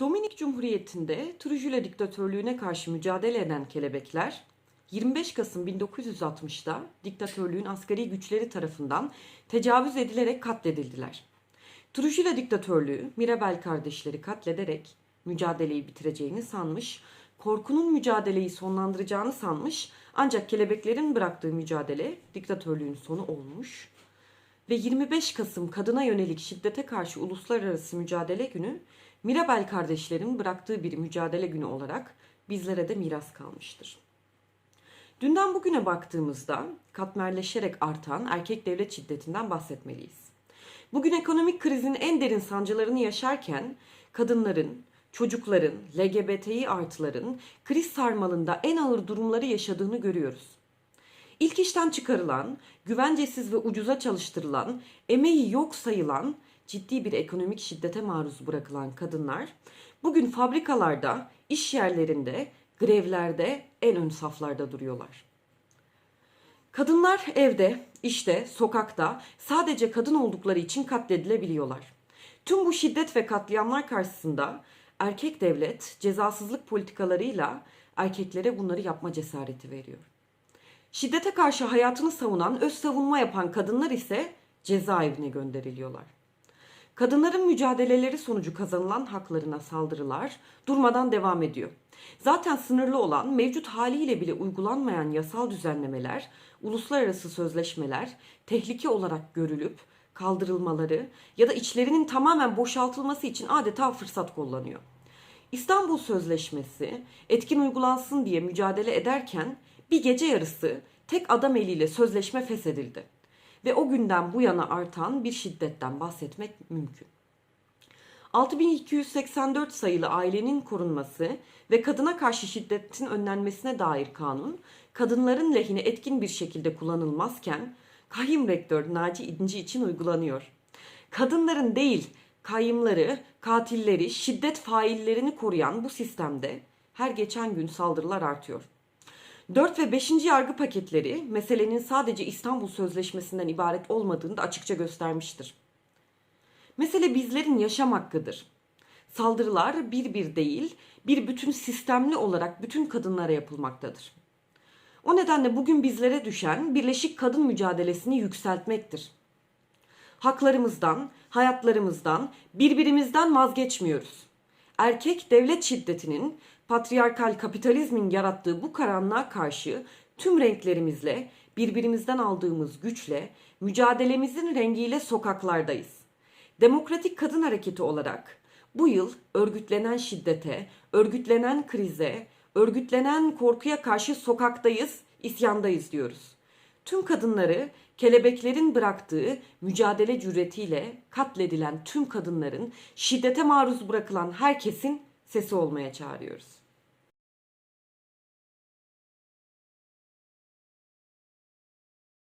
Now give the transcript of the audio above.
Dominik Cumhuriyeti'nde Trujillo diktatörlüğüne karşı mücadele eden kelebekler 25 Kasım 1960'da diktatörlüğün asgari güçleri tarafından tecavüz edilerek katledildiler. Trujillo diktatörlüğü Mirabel kardeşleri katlederek mücadeleyi bitireceğini sanmış, korkunun mücadeleyi sonlandıracağını sanmış ancak kelebeklerin bıraktığı mücadele diktatörlüğün sonu olmuş ve 25 Kasım kadına yönelik şiddete karşı uluslararası mücadele günü Mirabel kardeşlerin bıraktığı bir mücadele günü olarak bizlere de miras kalmıştır. Dünden bugüne baktığımızda katmerleşerek artan erkek devlet şiddetinden bahsetmeliyiz. Bugün ekonomik krizin en derin sancılarını yaşarken kadınların, çocukların, LGBTİ artıların kriz sarmalında en ağır durumları yaşadığını görüyoruz. İlk işten çıkarılan, güvencesiz ve ucuza çalıştırılan, emeği yok sayılan, ciddi bir ekonomik şiddete maruz bırakılan kadınlar bugün fabrikalarda, iş yerlerinde, grevlerde en ön saflarda duruyorlar. Kadınlar evde, işte, sokakta sadece kadın oldukları için katledilebiliyorlar. Tüm bu şiddet ve katliamlar karşısında erkek devlet cezasızlık politikalarıyla erkeklere bunları yapma cesareti veriyor. Şiddete karşı hayatını savunan, öz savunma yapan kadınlar ise cezaevine gönderiliyorlar. Kadınların mücadeleleri sonucu kazanılan haklarına saldırılar durmadan devam ediyor. Zaten sınırlı olan, mevcut haliyle bile uygulanmayan yasal düzenlemeler, uluslararası sözleşmeler tehlike olarak görülüp kaldırılmaları ya da içlerinin tamamen boşaltılması için adeta fırsat kullanıyor. İstanbul Sözleşmesi etkin uygulansın diye mücadele ederken bir gece yarısı tek adam eliyle sözleşme feshedildi. Ve o günden bu yana artan bir şiddetten bahsetmek mümkün. 6284 sayılı ailenin korunması ve kadına karşı şiddetin önlenmesine dair kanun, kadınların lehine etkin bir şekilde kullanılmazken kayyum rektör Naci İnci için uygulanıyor. Kadınların değil, kayyımları, katilleri, şiddet faillerini koruyan bu sistemde her geçen gün saldırılar artıyor. 4 ve 5. yargı paketleri meselenin sadece İstanbul Sözleşmesi'nden ibaret olmadığını da açıkça göstermiştir. Mesele bizlerin yaşam hakkıdır. Saldırılar bir bir değil, bir bütün sistemli olarak bütün kadınlara yapılmaktadır. O nedenle bugün bizlere düşen birleşik kadın mücadelesini yükseltmektir. Haklarımızdan, hayatlarımızdan, birbirimizden vazgeçmiyoruz. Erkek devlet şiddetinin, patriarkal kapitalizmin yarattığı bu karanlığa karşı tüm renklerimizle, birbirimizden aldığımız güçle, mücadelemizin rengiyle sokaklardayız. Demokratik Kadın Hareketi olarak bu yıl örgütlenen şiddete, örgütlenen krize, örgütlenen korkuya karşı sokaktayız, isyandayız diyoruz. Tüm kadınları kelebeklerin bıraktığı mücadele cüretiyle katledilen tüm kadınların, şiddete maruz bırakılan herkesin sesi olmaya çağırıyoruz.